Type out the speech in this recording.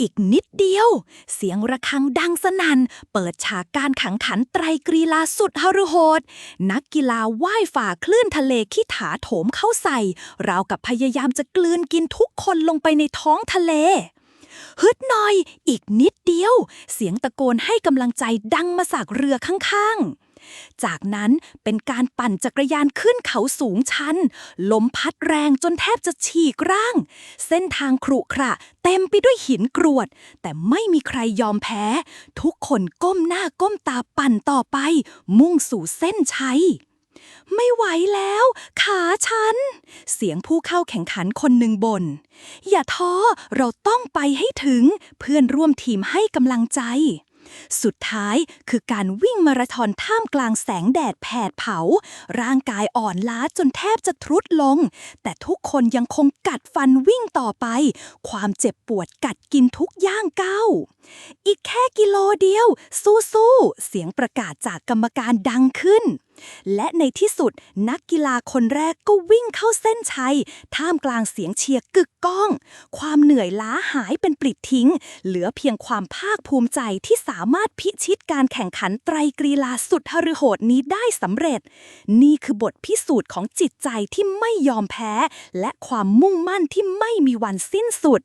อีกนิดเดียว เสียงระฆังดังสนั่น เปิดฉากการแขังขันไตรกรีฬาสุดฮารุโหด นักกีฬาว่ายฝ่าคลื่นทะเลขี้ถาโถมเข้าใส่ ราวกับพยายามจะกลืนกินทุกคนลงไปในท้องทะเลฮึดหน่อย อีกนิดเดียว เสียงตะโกนให้กำลังใจดังมาจากเรือข้างๆ จากนั้นเป็นการปั่นจักรยานขึ้นเขาสูงชัน ลมพัดแรงจนแทบจะฉีกร่าง เส้นทางขรุขระเต็มไปด้วยหินกรวด แต่ไม่มีใครยอมแพ้ ทุกคนก้มหน้าก้มตาปั่นต่อไป มุ่งสู่เส้นชัยไม่ไหวแล้ว ขาฉัน เสียงผู้เข้าแข่งขันคนหนึ่งบน่นอย่าท้อเราต้องไปให้ถึง เพื่อนร่วมทีมให้กำลังใจ สุดท้ายคือการวิ่งมาราธอนท่ามกลางแสงแดดแผดเผา ร่างกายอ่อนล้าจนแทบจะทรุดลง แต่ทุกคนยังคงกัดฟันวิ่งต่อไป ความเจ็บปวดกัดกินทุกย่างก้าวอีกแค่กิโลเดียว สู้ๆเสียงประกาศจากกรรมการดังขึ้น และในที่สุดนักกีฬาคนแรกก็วิ่งเข้าเส้นชัย ท่ามกลางเสียงเชียร์กึกก้อง ความเหนื่อยล้าหายเป็นปลิดทิ้ง เหลือเพียงความภาคภูมิใจที่สามารถพิชิตการแข่งขันไตรกรีฬาสุดหฤโหดนี้ได้สำเร็จ นี่คือบทพิสูจน์ของจิตใจที่ไม่ยอมแพ้ และความมุ่งมั่นที่ไม่มีวันสิ้นสุด